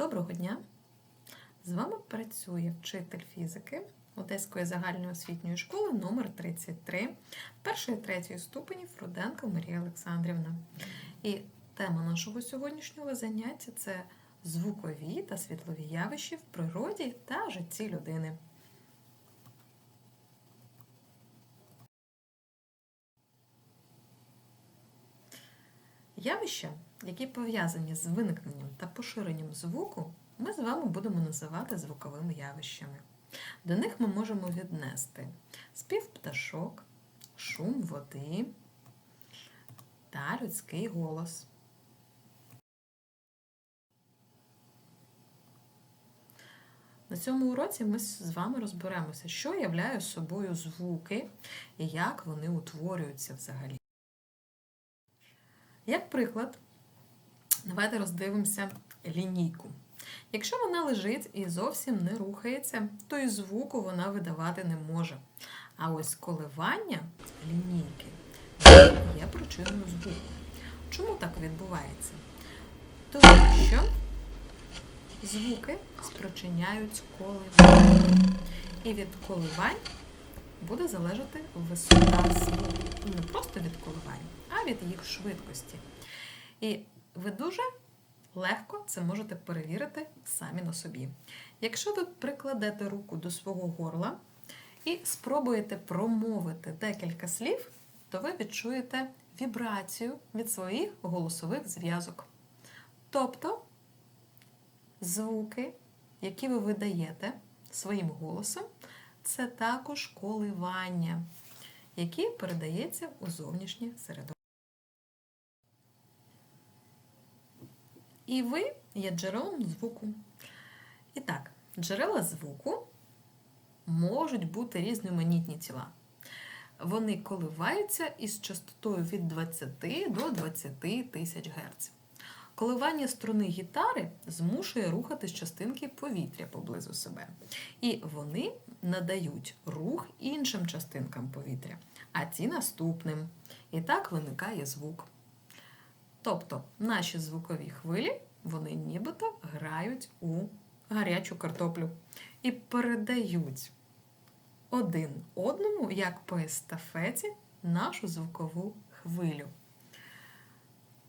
Доброго дня! З вами працює вчитель фізики Одеської загальної освітньої школи номер 33 першої і третьої ступені Фруденко Марія Олександрівна. І тема нашого сьогоднішнього заняття це звукові та світлові явища в природі та житті людини. Явища, які пов'язані з виникненням та поширенням звуку, ми з вами будемо називати звуковими явищами. До них ми можемо віднести спів пташок, шум води та людський голос. На цьому уроці ми з вами розберемося, що являють собою звуки і як вони утворюються взагалі. Як приклад, давайте роздивимося лінійку. Якщо вона лежить і зовсім не рухається, то і звуку вона видавати не може. А ось коливання лінійки є причиною звуку. Чому так відбувається? Тому що звуки спричиняють коливання. І від коливань буде залежати висота звуку. Не просто від коливань, від їх швидкості. І ви дуже легко це можете перевірити самі на собі. Якщо ви прикладете руку до свого горла і спробуєте промовити декілька слів, то ви відчуєте вібрацію від своїх голосових зв'язок. Тобто звуки, які ви видаєте своїм голосом, це також коливання, які передається у зовнішнє середовище. І ви є джерелом звуку. І так, джерела звуку можуть бути різноманітні тіла. Вони коливаються із частотою від 20 до 20 тисяч Гц. Коливання струни гітари змушує рухатись частинки повітря поблизу себе. І вони надають рух іншим частинкам повітря, а ті наступним. І так виникає звук. Тобто наші звукові хвилі, вони нібито грають у гарячу картоплю і передають один одному, як по естафеті, нашу звукову хвилю.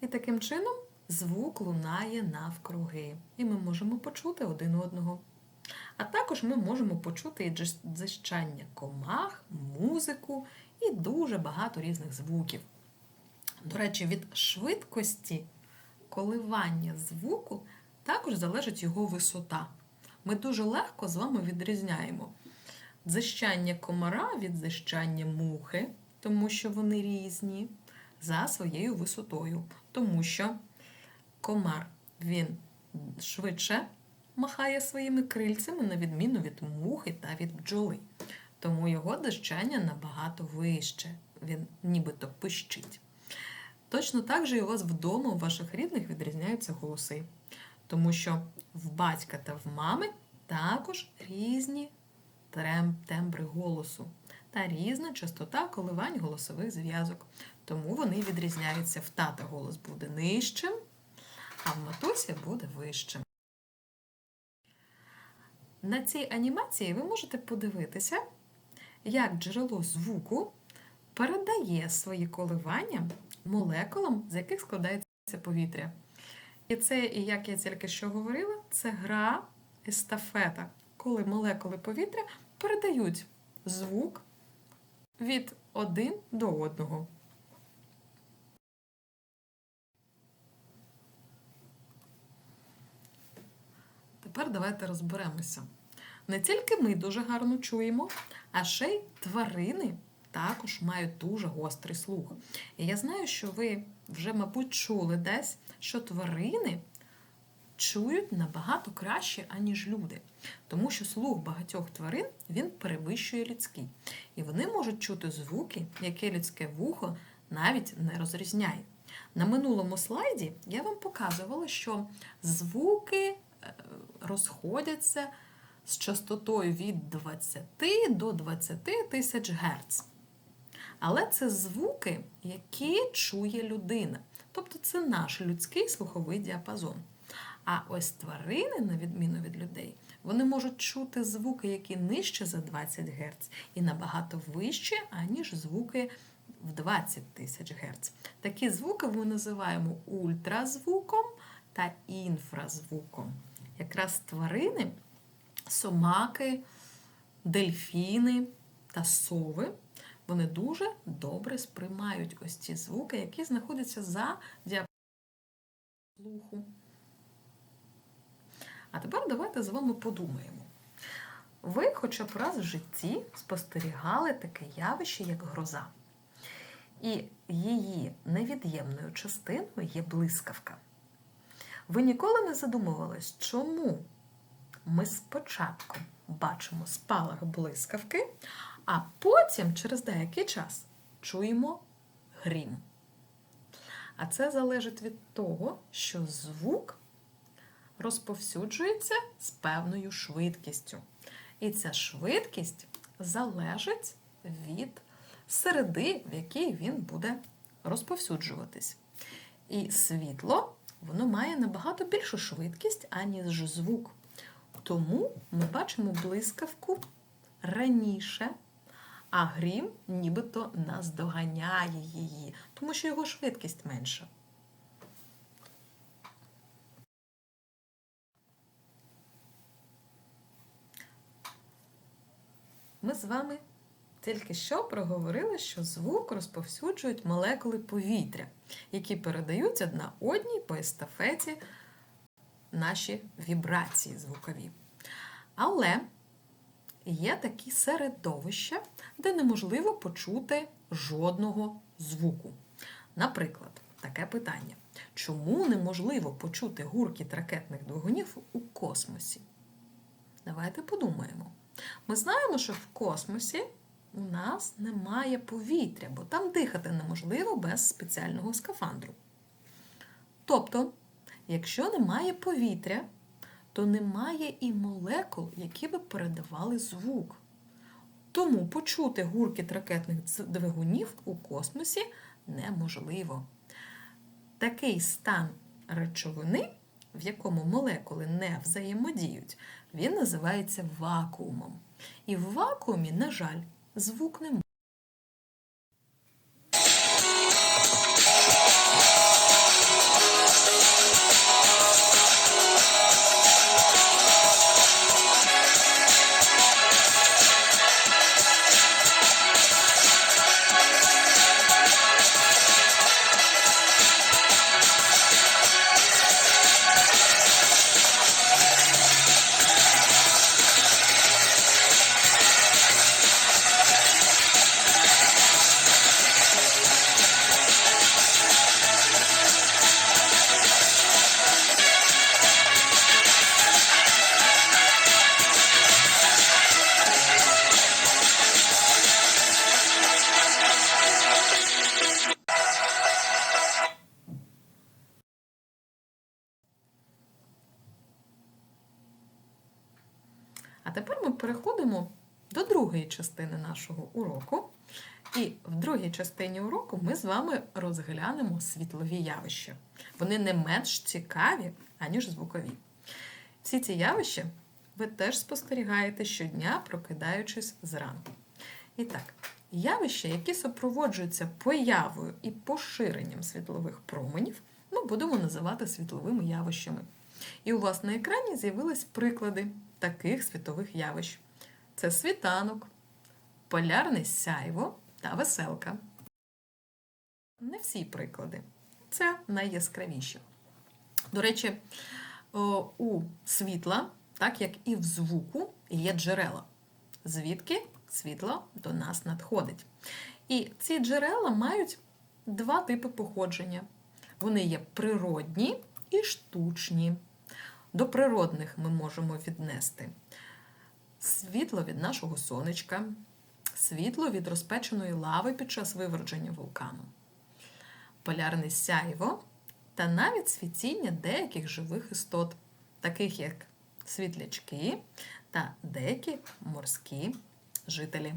І таким чином звук лунає навкруги, і ми можемо почути один одного. А також ми можемо почути і дзищання комах, музику і дуже багато різних звуків. До речі, від швидкості коливання звуку також залежить його висота. Ми дуже легко з вами відрізняємо дзищання комара від дзищання мухи, тому що вони різні, за своєю висотою. Тому що комар він швидше махає своїми крильцями, на відміну від мухи та від бджоли. Тому його дзищання набагато вище, він нібито пищить. Точно так же і у вас вдома, у ваших рідних відрізняються голоси, тому що в батька та в мами також різні тембри голосу та різна частота коливань голосових зв'язок. Тому вони відрізняються. В тата голос буде нижчим, а в матусі буде вищим. На цій анімації ви можете подивитися, як джерело звуку передає свої коливання молекулам, з яких складається повітря. І це, і як я тільки що говорила, це гра естафета, коли молекули повітря передають звук від один до одного. Тепер давайте розберемося. Не тільки ми дуже гарно чуємо, а ще й тварини також мають дуже гострий слух. І я знаю, що ви вже, мабуть, чули десь, що тварини чують набагато краще, аніж люди. Тому що слух багатьох тварин він перевищує людський. І вони можуть чути звуки, які людське вухо навіть не розрізняє. На минулому слайді я вам показувала, що звуки розходяться з частотою від 20 до 20 тисяч Гц. Але це звуки, які чує людина. Тобто це наш людський слуховий діапазон. А ось тварини, на відміну від людей, вони можуть чути звуки, які нижче за 20 Гц, і набагато вище, аніж звуки в 20 тисяч Гц. Такі звуки ми називаємо ультразвуком та інфразвуком. Якраз тварини, собаки, дельфіни та сови. Вони дуже добре сприймають ось ці звуки, які знаходяться за діапазоном слуху. А тепер давайте з вами подумаємо. Ви хоча б раз в житті спостерігали таке явище, як гроза. І її невід'ємною частиною є блискавка. Ви ніколи не задумувались, чому ми спочатку бачимо спалах блискавки, а потім, через деякий час, чуємо грім. А це залежить від того, що звук розповсюджується з певною швидкістю. І ця швидкість залежить від середи, в якій він буде розповсюджуватись. І світло воно має набагато більшу швидкість, аніж звук. Тому ми бачимо блискавку раніше, а грім нібито наздоганяє її, тому що його швидкість менша. Ми з вами тільки що проговорили, що звук розповсюджують молекули повітря, які передають одна одній по естафеті наші вібрації звукові. Але є такі середовища, де неможливо почути жодного звуку. Наприклад, таке питання: чому неможливо почути гуркіт ракетних двигунів у космосі? Давайте подумаємо. Ми знаємо, що в космосі у нас немає повітря, бо там дихати неможливо без спеціального скафандру. Тобто, якщо немає повітря, то немає і молекул, які би передавали звук. Тому почути гуркіт ракетних двигунів у космосі неможливо. Такий стан речовини, в якому молекули не взаємодіють, він називається вакуумом. І в вакуумі, на жаль, звук не А тепер ми переходимо до другої частини нашого уроку. І в другій частині уроку ми з вами розглянемо світлові явища. Вони не менш цікаві, аніж звукові. Всі ці явища ви теж спостерігаєте щодня, прокидаючись зранку. І так, явища, які супроводжуються появою і поширенням світлових променів, ми будемо називати світловими явищами. І у вас на екрані з'явились приклади таких світових явищ: це світанок, полярне сяйво та веселка. Не всі приклади. Це найяскравіші. До речі, у світла, так як і в звуку, є джерела, звідки світло до нас надходить. І ці джерела мають два типи походження. Вони є природні і штучні. До природних ми можемо віднести світло від нашого сонечка, світло від розпеченої лави під час виверження вулкану, полярне сяйво та навіть світіння деяких живих істот, таких як світлячки та деякі морські жителі.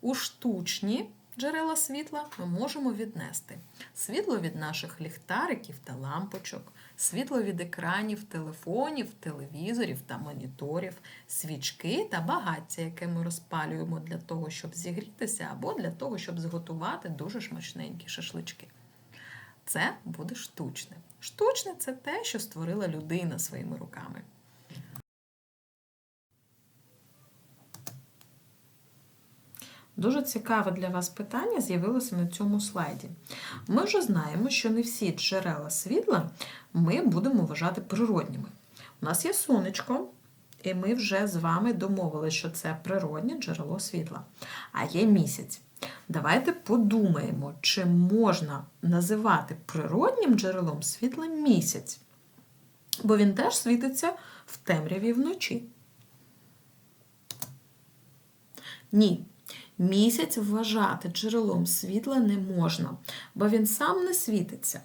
У штучні джерела світла ми можемо віднести світло від наших ліхтариків та лампочок, світло від екранів, телефонів, телевізорів та моніторів, свічки та багаття, яке ми розпалюємо для того, щоб зігрітися, або для того, щоб зготувати дуже смачненькі шашлички. Це буде штучне. Штучне це те, що створила людина своїми руками. Дуже цікаве для вас питання з'явилося на цьому слайді. Ми вже знаємо, що не всі джерела світла ми будемо вважати природніми. У нас є сонечко, і ми вже з вами домовили, що це природнє джерело світла. А є місяць. Давайте подумаємо, чи можна називати природнім джерелом світла місяць, бо він теж світиться в темряві вночі. Ні. Місяць вважати джерелом світла не можна, бо він сам не світиться,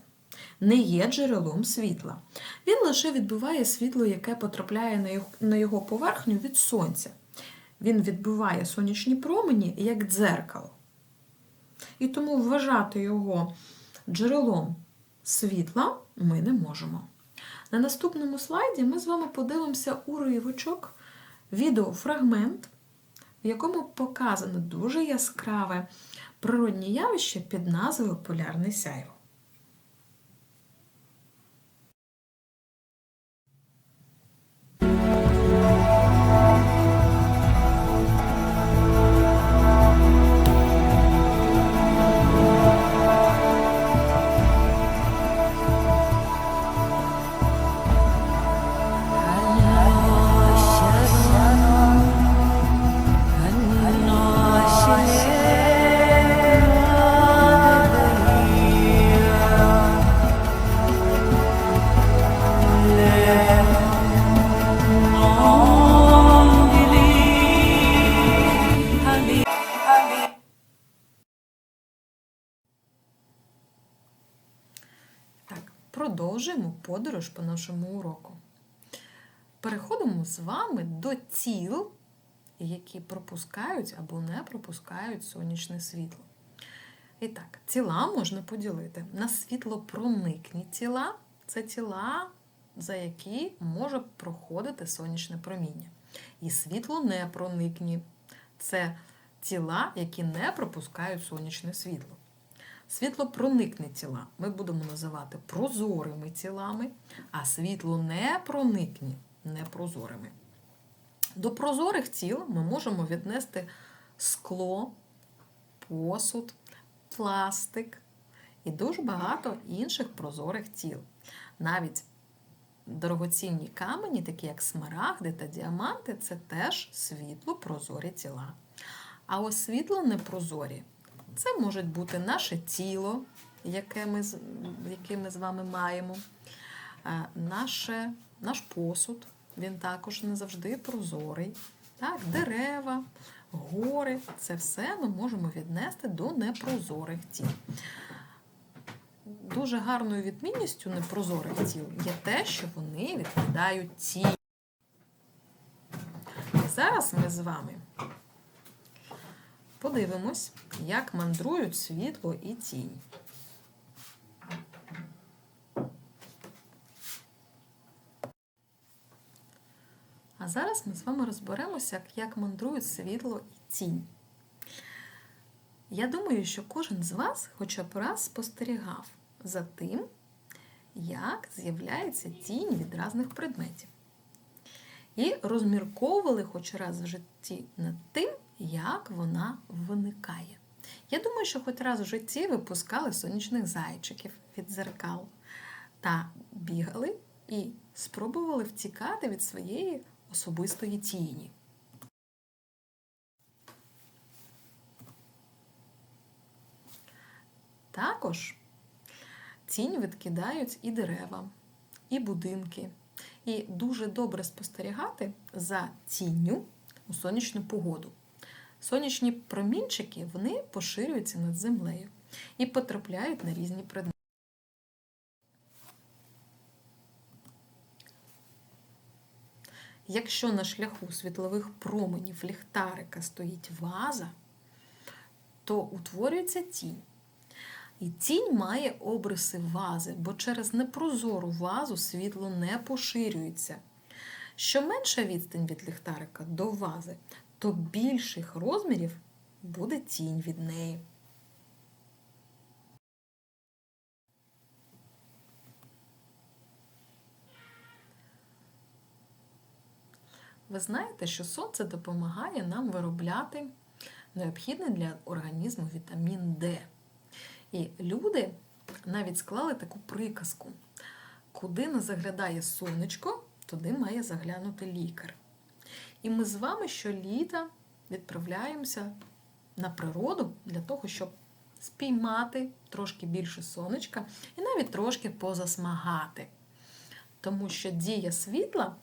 не є джерелом світла. Він лише відбиває світло, яке потрапляє на його поверхню від сонця. Він відбиває сонячні промені як дзеркало. І тому вважати його джерелом світла ми не можемо. На наступному слайді ми з вами подивимося уривочок, відеофрагмент в якому показано дуже яскраве природнє явище під назвою Полярний сяйво. Продовжуємо подорож по нашому уроку. Переходимо з вами до тіл, які пропускають або не пропускають сонячне світло. І так, тіла можна поділити на світлопроникні тіла це тіла, за які може проходити сонячне проміння. І світлонепроникні це тіла, які не пропускають сонячне світло. Світлопроникні тіла ми будемо називати прозорими тілами, а світлонепроникні непрозорими. До прозорих тіл ми можемо віднести скло, посуд, пластик і дуже багато інших прозорих тіл. Навіть дорогоцінні камені, такі як смарагди та діаманти, це теж світло-прозорі тіла. А ось світло непрозорі це може бути наше тіло, яке ми, яке ми з вами маємо, наше, наш посуд, він також не завжди прозорий. Так, Дерева, гори це все ми можемо віднести до непрозорих тіл. Дуже гарною відмінністю непрозорих тіл є те, що вони відкидають тінь. І зараз ми з вами подивимось, як мандрують світло і тінь. А зараз ми з вами розберемося, як мандрують світло і тінь. Я думаю, що кожен з вас хоча б раз спостерігав за тим, як з'являється тінь від різних предметів. І розмірковували хоч раз в житті над тим, як вона виникає. Я думаю, що хоч раз в житті випускали сонячних зайчиків від зеркал та бігали і спробували втікати від своєї особистої тіні. Також тінь відкидають і дерева, і будинки. І дуже добре спостерігати за тінню у сонячну погоду. Сонячні промінчики вони поширюються над землею і потрапляють на різні предмети. Якщо на шляху світлових променів ліхтарика стоїть ваза, то утворюється тінь. І тінь має обриси вази, бо через непрозору вазу світло не поширюється. Що менша відстань від ліхтарика до вази, то більших розмірів буде тінь від неї. Ви знаєте, що сонце допомагає нам виробляти необхідний для організму вітамін Д. І люди навіть склали таку приказку: куди не заглядає сонечко, туди має заглянути лікар. І ми з вами щоліта відправляємося на природу для того, щоб спіймати трошки більше сонечка і навіть трошки позасмагати. Тому що дія світла,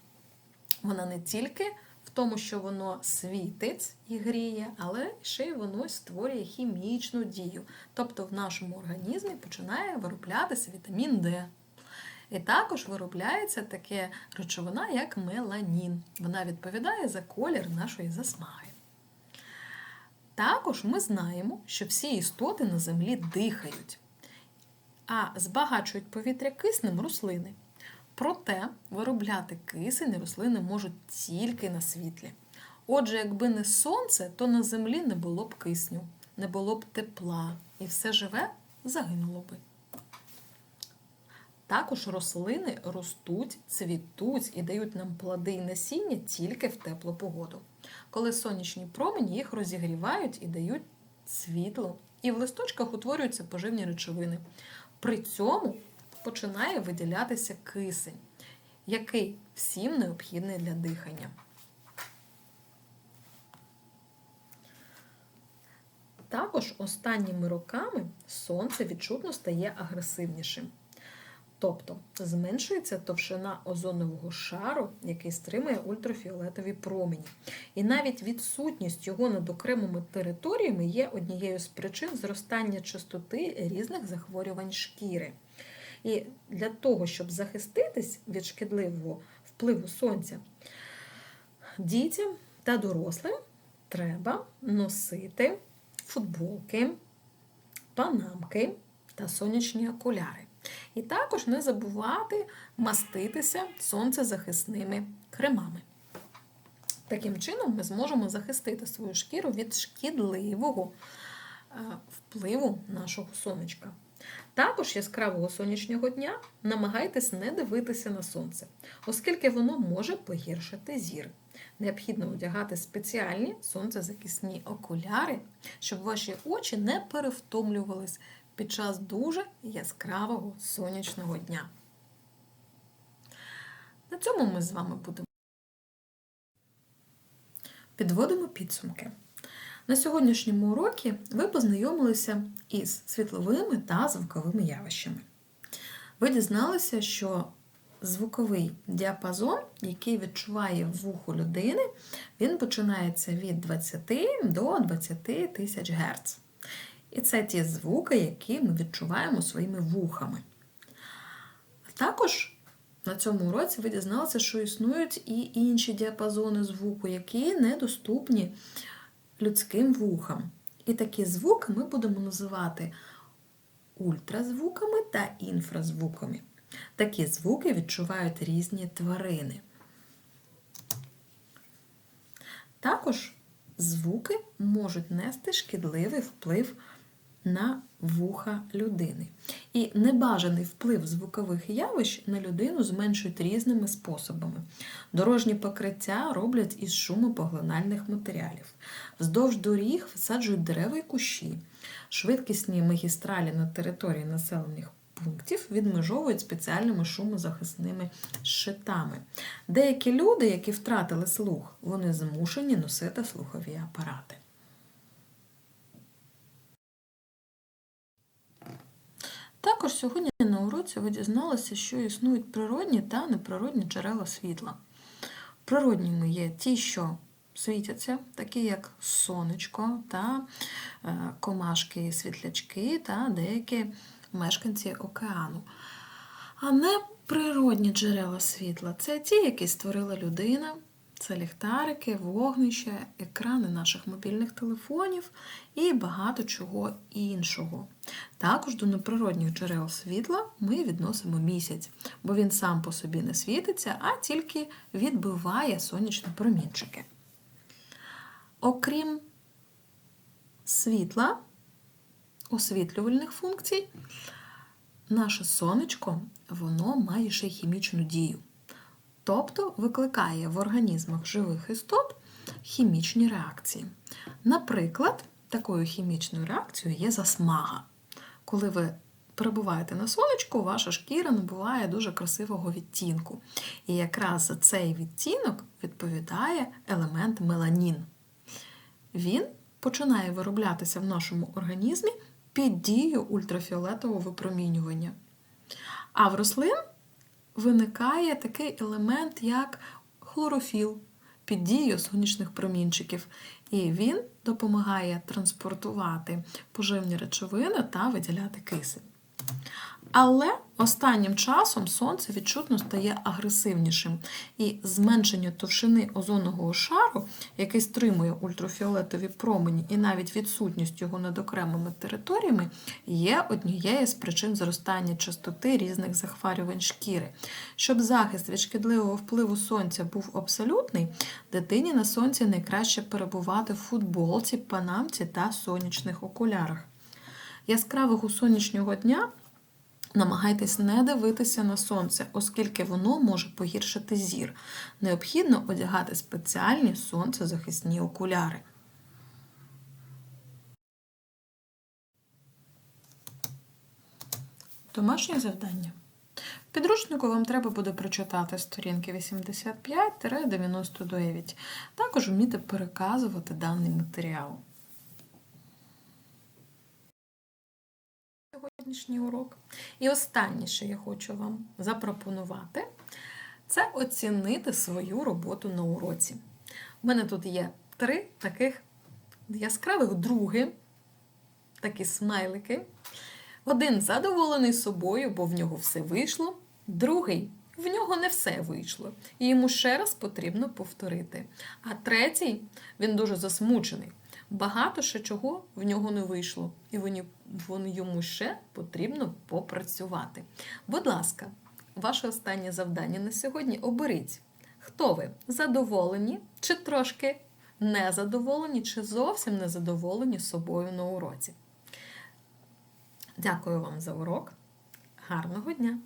вона не тільки в тому, що воно світить і гріє, але ще й воно створює хімічну дію. Тобто в нашому організмі починає вироблятися вітамін Д. І також виробляється таке речовина, як меланін. Вона відповідає за колір нашої засмаги. Також ми знаємо, що всі істоти на землі дихають, а збагачують повітря киснем рослини. Проте виробляти кисень рослини можуть тільки на світлі. Отже, якби не сонце, то на землі не було б кисню, не було б тепла, і все живе загинуло би. Також рослини ростуть, цвітуть і дають нам плоди і насіння тільки в теплу погоду. Коли сонячні промені їх розігрівають і дають світло, і в листочках утворюються поживні речовини. При цьому починає виділятися кисень, який всім необхідний для дихання. Також останніми роками сонце відчутно стає агресивнішим. Тобто зменшується товщина озонового шару, який стримує ультрафіолетові промені. І навіть відсутність його над окремими територіями є однією з причин зростання частоти різних захворювань шкіри. І для того, щоб захиститись від шкідливого впливу сонця, дітям та дорослим треба носити футболки, панамки та сонячні окуляри. І також не забувати маститися сонцезахисними кремами. Таким чином, ми зможемо захистити свою шкіру від шкідливого впливу нашого сонечка. Також яскравого сонячного дня намагайтесь не дивитися на сонце, оскільки воно може погіршити зір. Необхідно одягати спеціальні сонцезахисні окуляри, щоб ваші очі не перевтомлювались під час дуже яскравого сонячного дня. На цьому ми з вами будемо. Підводимо підсумки. На сьогоднішньому уроці ви познайомилися із світловими та звуковими явищами. Ви дізналися, що звуковий діапазон, який відчуває вухо людини, він починається від 20 до 20 тисяч Гц. І це ті звуки, які ми відчуваємо своїми вухами. Також на цьому уроці ви дізналися, що існують і інші діапазони звуку, які недоступні людським вухам. І такі звуки ми будемо називати ультразвуками та інфразвуками. Такі звуки відчувають різні тварини. Також звуки можуть нести шкідливий вплив на вуха людини. І небажаний вплив звукових явищ на людину зменшують різними способами. Дорожні покриття роблять із шумопоглинальних матеріалів. Вздовж доріг висаджують дерева і кущі. Швидкісні магістралі на території населених пунктів відмежовують спеціальними шумозахисними щитами. Деякі люди, які втратили слух, вони змушені носити слухові апарати. Також сьогодні на уроці ви дізналися, що існують природні та неприродні джерела світла. Природніми є ті, що світяться, такі як сонечко та е, комашки, світлячки та деякі мешканці океану. А неприродні джерела світла це ті, які створила людина, Це ліхтарики, вогнище, екрани наших мобільних телефонів і багато чого іншого. Також до неприродних джерел світла ми відносимо місяць, бо він сам по собі не світиться, а тільки відбиває сонячні промінчики. Окрім світла, освітлювальних функцій, наше сонечко воно має ще хімічну дію. Тобто викликає в організмах живих істот хімічні реакції. Наприклад, такою хімічною реакцією є засмага. Коли ви перебуваєте на сонечку, ваша шкіра набуває дуже красивого відтінку. І якраз за цей відтінок відповідає елемент меланін. Він починає вироблятися в нашому організмі під дією ультрафіолетового випромінювання. А в рослин виникає такий елемент, як хлорофіл під дією сонячних промінчиків. І він допомагає транспортувати поживні речовини та виділяти кисень. Але останнім часом сонце відчутно стає агресивнішим, і зменшення товщини озонного шару, який стримує ультрафіолетові промені, і навіть відсутність його над окремими територіями, є однією з причин зростання частоти різних захворювань шкіри. Щоб захист від шкідливого впливу сонця був абсолютний, дитині на сонці найкраще перебувати в футболці, панамці та сонячних окулярах. Яскравого сонячного дня Намагайтесь не дивитися на сонце, оскільки воно може погіршити зір. Необхідно одягати спеціальні сонцезахисні окуляри. Домашнє завдання. В підручнику вам треба буде прочитати сторінки 85-99. Також вміти переказувати даний матеріал. Сьогоднішній урок. І останнє, що я хочу вам запропонувати, це оцінити свою роботу на уроці. У мене тут є три таких яскравих други, такі смайлики. Один задоволений собою, бо в нього все вийшло. Другий в нього не все вийшло. І йому ще раз потрібно повторити. А третій він дуже засмучений. Багато ще чого в нього не вийшло, і вони, йому ще потрібно попрацювати. Будь ласка, ваше останнє завдання на сьогодні оберіть, хто ви задоволені, чи трошки незадоволені, чи зовсім незадоволені собою на уроці. Дякую вам за урок. Гарного дня!